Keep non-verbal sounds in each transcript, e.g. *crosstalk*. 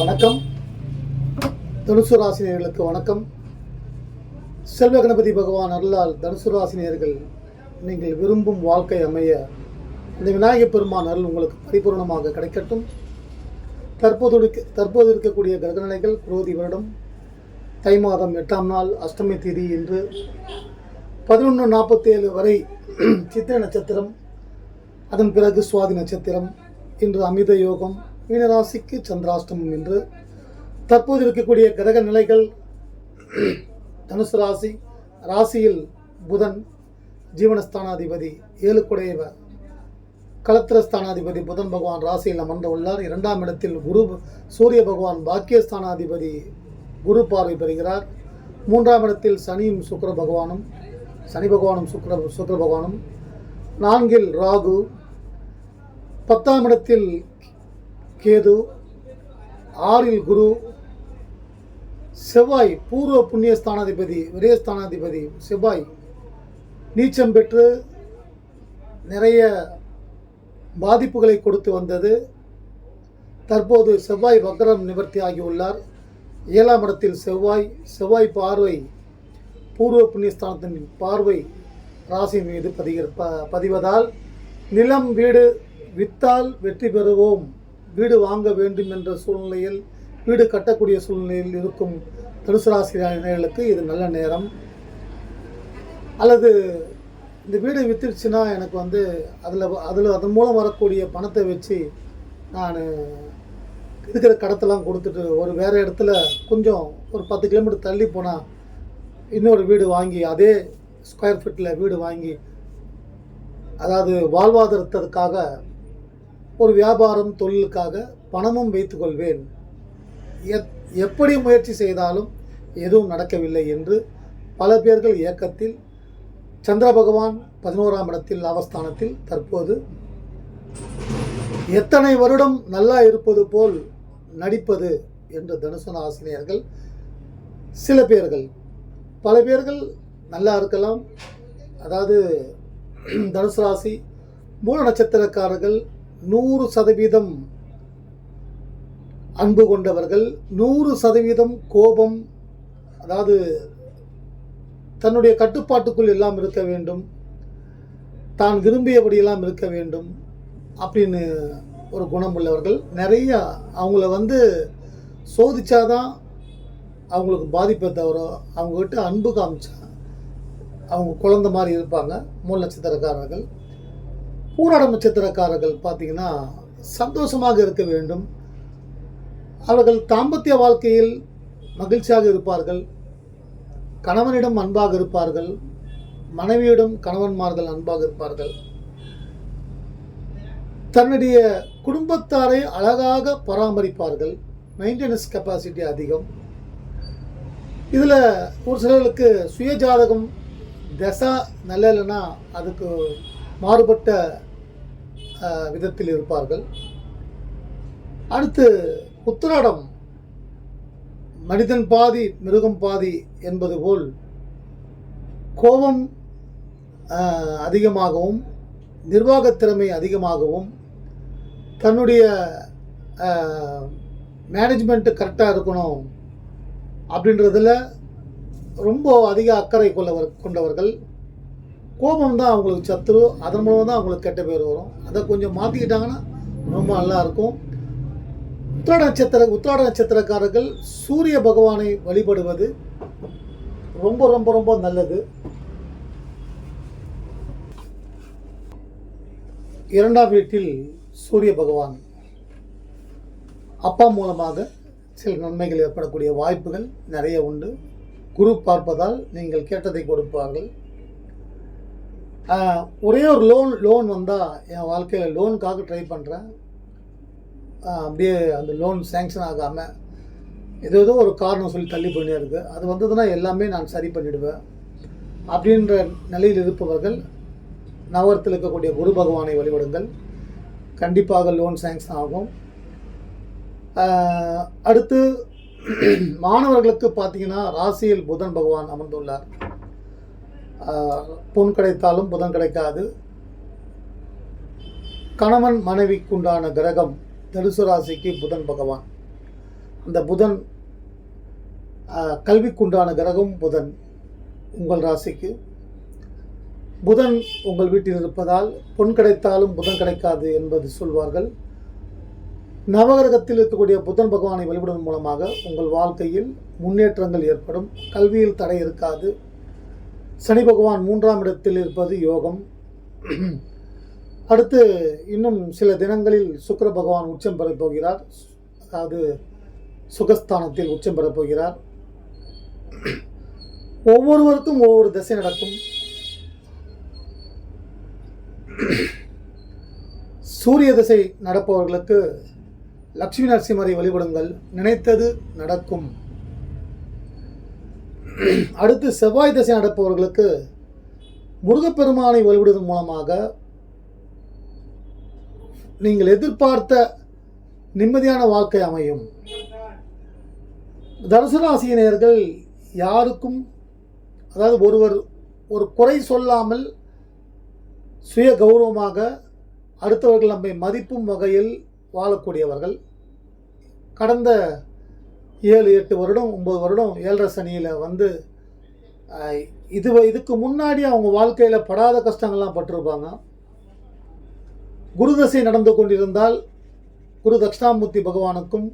வணக்கம். தனுசு ராசினியர்களுக்கு வணக்கம். செல்வ கணபதி பகவான் அருளால் தனுசு ராசினியர்கள் நீங்கள் விரும்பும் வாழ்க்கை அமைய இந்த விநாயகப் பெருமான் அருள் உங்களுக்கு பரிபூர்ணமாக கிடைக்கட்டும். தற்போது தற்போது இருக்கக்கூடிய கிரகநிலைகள் குரோதி வருடம் தை மாதம் எட்டாம் நாள் அஷ்டமி தேதி இன்று பதினொன்று நாற்பத்தேழு வரை சித்திரை நட்சத்திரம் அதன் பிறகு சுவாதி நட்சத்திரம் இன்று அமித யோகம் மீனராசிக்கு சந்திராஷ்டமம் என்று தற்போது இருக்கக்கூடிய கிரக நிலைகள் தனுசு ராசி ராசியில் புதன் ஜீவனஸ்தானாதிபதி ஏழுக்குடையவ கலத்திரஸ்தானாதிபதி புதன் பகவான் ராசியில் அமர்ந்து உள்ளார் இரண்டாம் இடத்தில் குரு சூரிய பகவான் பாக்கியஸ்தானாதிபதி குரு பார்வை பெறுகிறார். மூன்றாம் இடத்தில் சனியும் சுக்கர பகவானும் சனி பகவானும் சுக்கர சுக்கர பகவானும். நான்கில் ராகு பத்தாம் இடத்தில் கேது ஆறில் குரு செவ்வாய் பூர்வ புண்ணிய ஸ்தானாதிபதி விரயஸ்தானாதிபதி செவ்வாய் நீச்சம் பெற்று நிறைய பாதிப்புகளை கொடுத்து வந்தது. தற்போது செவ்வாய் வக்ரம் நிவர்த்தி ஆகியுள்ளார். ஏழாம் இடத்தில் செவ்வாய் செவ்வாய் பார்வை பூர்வ புண்ணியஸ்தானத்தின் பார்வை ராசி மீது பதிகிற ப பதிவதால் நிலம் வீடு வித்தால் வெற்றி பெறுவோம். வீடு வாங்க வேண்டும் என்ற சூழ்நிலையில் வீடு கட்டக்கூடிய சூழ்நிலையில் இருக்கும் தனுசு ராசினியர்களுக்கு இது நல்ல நேரம். அல்லது இந்த வீடு வித்துருச்சுன்னா எனக்கு வந்து அதில் அதில் அதன் மூலம் வரக்கூடிய பணத்தை வச்சு நான் இருக்கிற கடத்தெல்லாம் கொடுத்துட்டு ஒரு வேறு இடத்துல கொஞ்சம் ஒரு பத்து கிலோமீட்டர் தள்ளி போனால் இன்னொரு வீடு வாங்கி அதே ஸ்கொயர் ஃபீட்டில் வீடு வாங்கி அதாவது வாழ்வாதாரத்திற்காக ஒரு வியாபாரம் தொழிலுக்காக பணமும் வைத்துக்கொள்வேன். எத் எப்படி முயற்சி செய்தாலும் எதுவும் நடக்கவில்லை என்று பல பேர்கள் இயக்கத்தில் சந்திர பகவான் பதினோராம் இடத்தில் அவஸ்தானத்தில் தற்போது எத்தனை வருடம் நல்லா இருப்பது போல் நடிப்பது என்று தனுசன ஆசிரியர்கள் சில பேர்கள் பல பேர்கள் நல்லா இருக்கலாம். அதாவது *clears throat* தனுசு ராசி மூல நட்சத்திரக்காரர்கள் நூறு சதவீதம் அன்பு கொண்டவர்கள் நூறு சதவீதம் கோபம் அதாவது தன்னுடைய கட்டுப்பாட்டுக்குள் எல்லாம் இருக்க வேண்டும் தான் விரும்பியபடியெல்லாம் இருக்க வேண்டும் அப்படின்னு ஒரு குணம் உள்ளவர்கள். நிறையா அவங்கள வந்து சோதிச்சாதான் அவங்களுக்கு பாதிப்பை தவிர அவங்கக்கிட்ட அன்பு காமிச்சா அவங்க குழந்த மாதிரி இருப்பாங்க மூல நட்சத்திரக்காரர்கள் பூராட நட்சத்திரக்காரர்கள் பார்த்தீங்கன்னா சந்தோஷமாக இருக்க வேண்டும். அவர்கள் தாம்பத்திய வாழ்க்கையில் மகிழ்ச்சியாக இருப்பார்கள். கணவனிடம் அன்பாக இருப்பார்கள். மனைவியிடம் கணவன்மார்கள் அன்பாக இருப்பார்கள். தன்னுடைய குடும்பத்தாரை அழகாக பராமரிப்பார்கள். மெயின்டெனன்ஸ் கெப்பாசிட்டி அதிகம். இதில் ஒரு சிலருக்கு சுயஜாதகம் தசா நல்ல இல்லைன்னா அதுக்கு மாறுபட்ட விதத்தில் இருப்பார்கள். அடுத்து உத்திராடம். மனிதன் பாதி மிருகம் பாதி என்பது போல் கோபம் அதிகமாகவும் நிர்வாகத் திறமை அதிகமாகவும் தன்னுடைய மேனேஜ்மெண்ட்டு கரெக்டாக இருக்கணும் அப்படின்றதுல ரொம்ப அதிக அக்கறை கொள்ளவர் கொண்டவர்கள். கோபம் தான் அவங்களுக்கு சத்துரு அதன் மூலம் தான் அவங்களுக்கு கெட்ட பேர் வரும். அதை கொஞ்சம் மாற்றிக்கிட்டாங்கன்னா ரொம்ப நல்லா இருக்கும். உத்திராட நட்சத்திர உத்திராட நட்சத்திரக்காரர்கள் சூரிய பகவானை வழிபடுவது ரொம்ப ரொம்ப ரொம்ப நல்லது. இரண்டாம் வீட்டில் சூரிய பகவான் அப்பா மூலமாக சில நன்மைகள் ஏற்படக்கூடிய வாய்ப்புகள் நிறைய உண்டு. குரு பார்ப்பதால் நீங்கள் கேட்டதை கொடுப்பார்கள். ஒரே ஒரு லோன் லோன் வந்தால் என் வாழ்க்கையில் லோனுக்காக ட்ரை பண்ணுறேன் அப்படியே அந்த லோன் சேங்ஷன் ஆகாமல் ஏதோ ஏதோ ஒரு காரணம் சொல்லி தள்ளி பண்ணியே இருக்குது அது வந்ததுன்னா எல்லாமே நான் சரி பண்ணிடுவேன். அப்படின்ற நிலையில் இருப்பவர்கள் நவரத்தில் இருக்கக்கூடிய குரு பகவானை வழிபடுங்கள். கண்டிப்பாக லோன் சேங்ஷன் ஆகும். அடுத்து *clears throat* மாணவர்களுக்கு பார்த்தீங்கன்னா ராசியில் புதன் பகவான் அமர்ந்துள்ளார். பொன் கிடைத்தாலும் புதன் கிடைக்காது. கணவன் மனைவிக்குண்டான கிரகம் தனுசு ராசிக்கு புதன் பகவான். அந்த புதன் கல்விக்குண்டான கிரகம் புதன் உங்கள் ராசிக்கு. புதன் உங்கள் வீட்டில் இருப்பதால் பொன் கிடைத்தாலும் புதன் கிடைக்காது என்பது சொல்வார்கள். நவகிரகத்தில் இருக்கக்கூடிய புதன் பகவானை வழிபடுவதன் மூலமாக உங்கள் வாழ்க்கையில் முன்னேற்றங்கள் ஏற்படும். கல்வியில் தடை இருக்காது. சனி பகவான் மூன்றாம் இடத்தில் இருப்பது யோகம். அடுத்து இன்னும் சில தினங்களில் சுக்கிர பகவான் உச்சம் பெறப் போகிறார். அதாவது சுகஸ்தானத்தில் உச்சம் பெறப் போகிறார். ஒவ்வொருவருக்கும் ஒவ்வொரு திசை நடக்கும். சூரிய திசை நடப்பவர்களுக்கு லக்ஷ்மி நரசிம்மரை வழிபடுங்கள். நினைத்தது நடக்கும். *clears throat* அடுத்து செவ்வாய் திசை நடப்பவர்களுக்கு முருகப்பெருமானை வழிபடுவதன் மூலமாக நீங்கள் எதிர்பார்த்த நிம்மதியான வாழ்க்கை அமையும். தனுசுராசியினர்கள் யாருக்கும் அதாவது ஒருவர் ஒரு குறை சொல்லாமல் சுய கௌரவமாக அடுத்தவர்கள் நம்மை மதிப்பும் வகையில் வாழக்கூடியவர்கள். கடந்த ஏழு எட்டு வருடம் ஒம்பது வருடம் ஏழரை சனியில் வந்து இது இதுக்கு முன்னாடி அவங்க வாழ்க்கையில் படாத கஷ்டங்கள்லாம் பட்டிருப்பாங்க. குருதசை நடந்து கொண்டிருந்தால் குரு தட்சிணாமூர்த்தி பகவானுக்கும்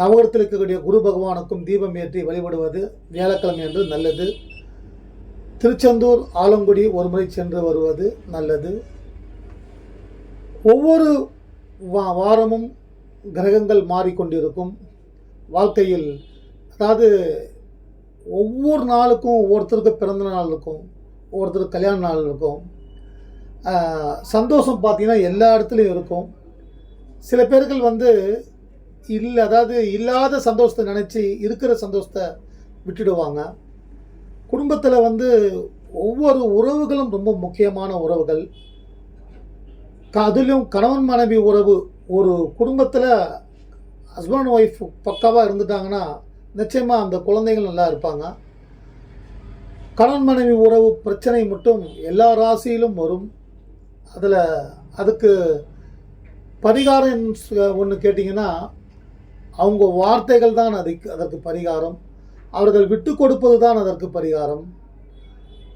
நவகரத்தில் இருக்கக்கூடிய குரு பகவானுக்கும் தீபம் ஏற்றி வழிபடுவது வியாழக்கிழமை என்று நல்லது. திருச்செந்தூர் ஆலங்குடி ஒரு முறை சென்று வருவது நல்லது. ஒவ்வொரு வா வாரமும் கிரகங்கள் மாறிக்கொண்டிருக்கும். வாழ்க்கையில் அதாவது ஒவ்வொரு நாளுக்கும் ஒவ்வொருத்தருக்கு பிறந்த நாள் இருக்கும் ஒவ்வொருத்தருக்கு கல்யாண நாள் இருக்கும். சந்தோஷம் பார்த்திங்கன்னா எல்லா இடத்துலையும் இருக்கும். சில பேர்கள் வந்து இல்லை அதாவது இல்லாத சந்தோஷத்தை நினச்சி இருக்கிற சந்தோஷத்தை விட்டுடுவாங்க. குடும்பத்தில் வந்து ஒவ்வொரு உறவுகளும் ரொம்ப முக்கியமான உறவுகள். க- அதிலும் கணவன் மனைவி உறவு ஒரு குடும்பத்தில் ஹஸ்பண்ட் ஒய்ஃப் பக்காவாக இருந்துட்டாங்கன்னா நிச்சயமாக அந்த குழந்தைகள் நல்லா இருப்பாங்க. கணவன் மனைவி உறவு பிரச்சனை மட்டும் எல்லா ராசியிலும் வரும். அதில் அதுக்கு பரிகாரம் ஒன்று கேட்டிங்கன்னா அவங்க வார்த்தைகள் தான் அதுக்கு அதற்கு பரிகாரம். அவர்கள் விட்டு கொடுப்பது தான் அதற்கு பரிகாரம்.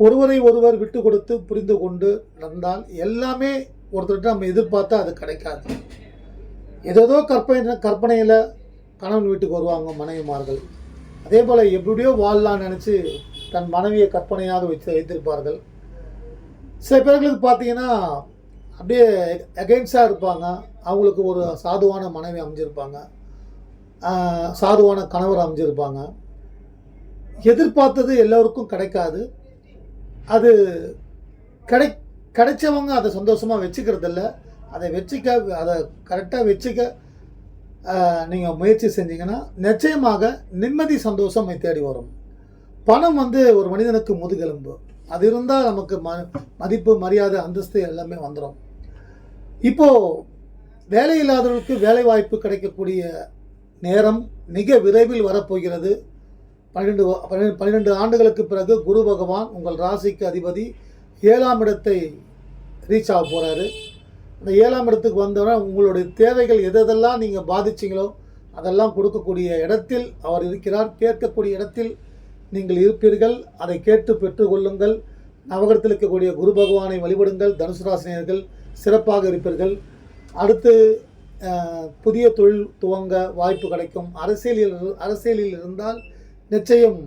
ஒருவரை ஒருவர் விட்டு கொடுத்து புரிந்து கொண்டு நடந்தால் எல்லாமே ஒருத்தர்கிட்ட நம்ம எதிர்பார்த்தா அது கிடைக்காது. ஏதேதோ கற்பனை கற்பனையில் கணவன் வீட்டுக்கு வருவாங்க மனைவிமார்கள். அதே போல் எப்படியோ வாழலாம்னு நினச்சி தன் மனைவியை கற்பனையாக வச்சு வைத்திருப்பார்கள். சில பேர்களுக்கு பார்த்தீங்கன்னா அப்படியே அகெயின்ஸ்டாக இருப்பாங்க. அவங்களுக்கு ஒரு சாதுவான மனைவி அமைஞ்சிருப்பாங்க. சாதுவான கணவர் அமைஞ்சிருப்பாங்க. எதிர்பார்த்தது எல்லோருக்கும் கிடைக்காது. அது கிடை கிடைச்சவங்க அதை சந்தோஷமாக வச்சுக்கிறதில்ல. அதை வச்சுக்க அதை கரெக்டாக வச்சுக்க நீங்கள் முயற்சி செஞ்சீங்கன்னா நிச்சயமாக நிம்மதி சந்தோஷம் தேடி வரும். பணம் வந்து ஒரு மனிதனுக்கு முதுகெலும்பு. அது இருந்தால் நமக்கு ம மதிப்பு மரியாதை அந்தஸ்து எல்லாமே வந்துடும் இப்போது வேலை இல்லாதவர்களுக்கு வேலை வாய்ப்பு கிடைக்கக்கூடிய நேரம் மிக விரைவில் வரப்போகிறது. பன்னிரெண்டு பன்னிரெண்டு பன்னிரெண்டு ஆண்டுகளுக்கு பிறகு குரு பகவான் உங்கள் ராசிக்கு அதிபதி ஏழாம் இடத்தை ரீச் ஆக போகிறாரு அந்த ஏழாம் இடத்துக்கு வந்தவரை உங்களுடைய தேவைகள் எதெல்லாம் நீங்கள் பாதிச்சீங்களோ அதெல்லாம் கொடுக்கக்கூடிய இடத்தில் அவர் இருக்கிறார். கேட்கக்கூடிய இடத்தில் நீங்கள் இருப்பீர்கள். அதை கேட்டு பெற்றுக்கொள்ளுங்கள் நவகரத்தில் இருக்கக்கூடிய குரு பகவானை வழிபடுங்கள். தனுசு ராசினியர்கள் சிறப்பாக இருப்பீர்கள். அடுத்து புதிய தொழில் துவங்க வாய்ப்பு கிடைக்கும். அரசியலில் இரு- அரசியலில் இருந்தால் நிச்சயம்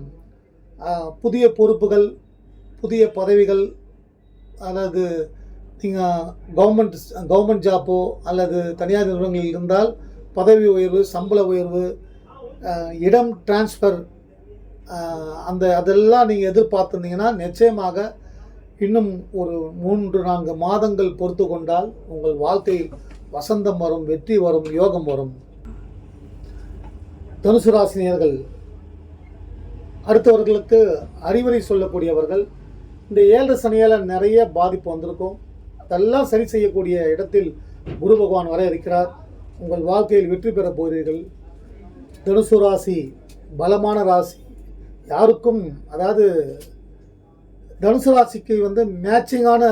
புதிய பொறுப்புகள் புதிய பதவிகள் அதாவது நீங்கள் கவர்மெண்ட் கவர்மெண்ட் ஜாப்போ அல்லது தனியார் நிறுவனங்களில் இருந்தால் பதவி உயர்வு சம்பள உயர்வு இடம் டிரான்ஸ்ஃபர் அந்த அதெல்லாம் நீங்கள் எதிர்பார்த்துருந்தீங்கன்னா நிச்சயமாக இன்னும் ஒரு மூன்று நான்கு மாதங்கள் பொறுத்து கொண்டால் உங்கள் வாழ்க்கையில் வசந்தம் வரும் வெற்றி வரும் யோகம் வரும். தனுசு ராசினியர்கள் அடுத்தவர்களுக்கு அறிவுரை சொல்லக்கூடியவர்கள் இந்த ஏழு சனியால் நிறைய பாதிப்பு வந்திருக்கும். அதெல்லாம் சரி செய்யக்கூடிய இடத்தில் குரு பகவான் வர இருக்கிறார். உங்கள் வாழ்க்கையில் வெற்றி பெறப் போகிறீர்கள். தனுசு ராசி பலமான ராசி. யாருக்கும் அதாவது தனுசு ராசிக்கு வந்து மேட்சிங்கான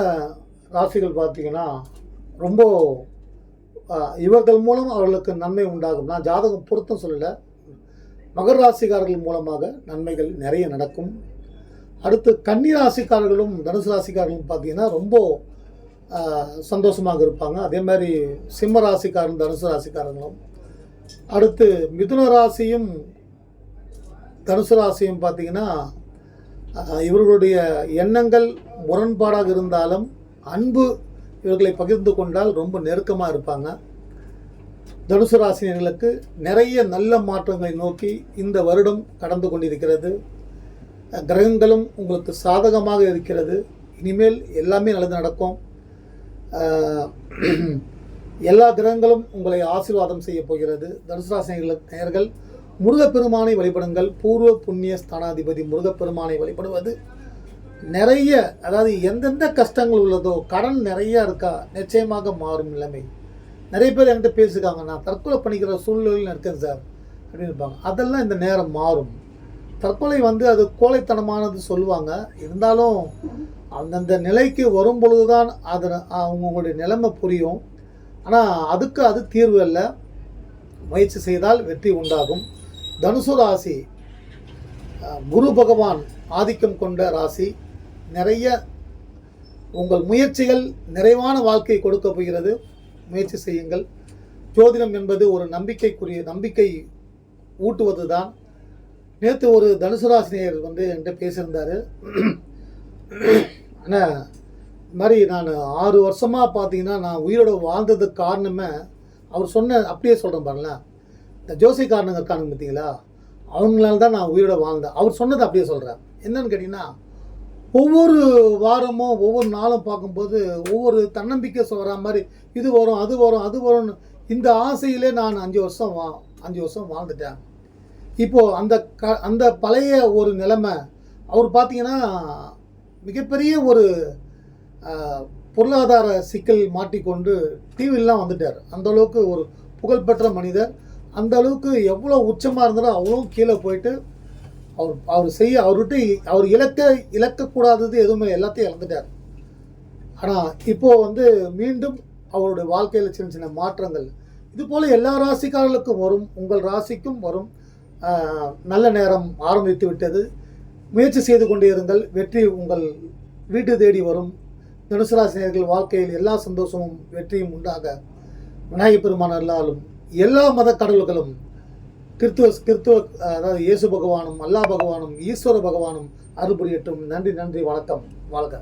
ராசிகள் பார்த்தீங்கன்னா ரொம்ப இவர்கள் மூலம் அவர்களுக்கு நன்மை உண்டாகும். நான் ஜாதகம் பொருத்தம் சொல்லலை. மகர ராசிக்காரர்கள் மூலமாக நன்மைகள் நிறைய நடக்கும். அடுத்து கன்னி ராசிக்காரர்களும் தனுசு ராசிக்காரர்களும் பார்த்தீங்கன்னா ரொம்ப சந்தோஷமாக இருப்பாங்க. அதே மாதிரி சிம்ம ராசிக்காரன் தனுசு ராசிக்காரங்களும். அடுத்து மிதுன ராசியும் தனுசு ராசியும் பார்த்தீங்கன்னா இவர்களுடைய எண்ணங்கள் முரண்பாடாக இருந்தாலும் அன்பு இவர்களை பகிர்ந்து கொண்டால் ரொம்ப நெருக்கமாக இருப்பாங்க. தனுசு ராசினியர்களுக்கு நிறைய நல்ல மாற்றங்களை நோக்கி இந்த வருடம் கடந்து கொண்டிருக்கிறது. கிரகங்களும் உங்களுக்கு சாதகமாக இருக்கிறது. இனிமேல் எல்லாமே நல்லது நடக்கும். *clears throat* எல்லா கிரகங்களும் உங்களை ஆசீர்வாதம் செய்ய போகிறது. தனுசு ராசினியர்களுக்கு நேயர்கள் முருகப்பெருமானை வழிபடுங்கள். பூர்வ புண்ணிய ஸ்தானாதிபதி முருகப்பெருமானை வழிபடுவது நிறைய அதாவது எந்தெந்த கஷ்டங்கள் உள்ளதோ கடன் நிறையா இருக்கா நிச்சயமாக மாறும் நிலைமை. நிறைய பேர் என்கிட்ட பேசியிருக்காங்க நான் தற்கொலை பண்ணிக்கிற சூழ்நிலையில் இருக்கேன் சார். அப்படின்னு இருப்பாங்க. அதெல்லாம் இந்த நேரம் மாறும். தற்கொலை வந்து அது கோழைத்தனமானது சொல்லுவாங்க. இருந்தாலும் அந்தந்த நிலைக்கு வரும் பொழுதுதான் அது அவங்களுடைய நிலைமை புரியும். ஆனால் அதுக்கு அது தீர்வு அல்ல. முயற்சி செய்தால் வெற்றி உண்டாகும். தனுசு ராசி குரு பகவான் ஆதிக்கம் கொண்ட ராசி. நிறைய உங்கள் முயற்சிகள் நிறைவான வாழ்க்கை கொடுக்க போகிறது. முயற்சி செய்யுங்கள். ஜோதிடம் என்பது ஒரு நம்பிக்கைக்குரிய நம்பிக்கை ஊட்டுவது தான் நேற்று ஒரு தனுசு ராசினியர் வந்து என்கிட்ட பேசியிருந்தார். ஆனால் இது மாதிரி நான் ஆறு வருஷமாக பார்த்தீங்கன்னா நான் உயிரோட வாழ்ந்ததுக்கு காரணமே அவர் சொன்ன அப்படியே சொல்கிறேன் பாருங்களேன் இந்த ஜோசிக்காரனுங்க இருக்கானுங்க பார்த்தீங்களா? அவங்களால தான் நான் உயிரோட வாழ்ந்தேன். அவர் சொன்னதை அப்படியே சொல்கிறேன் என்னன்னு கேட்டிங்கன்னா ஒவ்வொரு வாரமும் ஒவ்வொரு நாளும் பார்க்கும்போது ஒவ்வொரு தன்னம்பிக்கை சொல்கிற மாதிரி இது வரும் அது வரும் அது வரும்னு இந்த ஆசையிலே நான் அஞ்சு வருஷம் வா அஞ்சு வருஷம் வாழ்ந்துட்டேன். இப்போது அந்த க அந்த பழைய ஒரு நிலைமை அவர் பார்த்தீங்கன்னா மிகப்பெரிய ஒரு பொருளாதார சிக்கல் மாட்டிக்கொண்டு டிவிலாம் வந்துட்டார். அந்த அளவுக்கு ஒரு புகழ்பெற்ற மனிதர். அந்த அளவுக்கு எவ்வளோ உச்சமாக இருந்தாலும் அவ்வளோ கீழே போயிட்டு அவர் அவர் செய்ய அவர்கிட்ட அவர் இழக்க இழக்கக்கூடாதது எதுவுமே எல்லாத்தையும் இழந்துட்டார். ஆனால் இப்போது வந்து மீண்டும் அவருடைய வாழ்க்கையில் சின்ன சின்ன மாற்றங்கள். இது போல் எல்லா ராசிக்காரர்களுக்கும் வரும். உங்கள் ராசிக்கும் வரும். நல்ல நேரம் ஆரம்பித்து விட்டது. முயற்சி செய்து கொண்டே இருங்கள். வெற்றி உங்கள் வீட்டு தேடி வரும். தனுசு ராசினியர்கள் வாழ்க்கையில் எல்லா சந்தோஷமும் வெற்றியும் உண்டாக. விநாயகப் பெருமான் அல்லாலும் எல்லா மத கடவுள்களும் கிறித்துவ கிறித்துவ அதாவது இயேசு பகவானும் அல்லா பகவானும் ஈஸ்வர பகவானும் அறுபடியட்டும் நன்றி நன்றி வணக்கம் வாழ்க.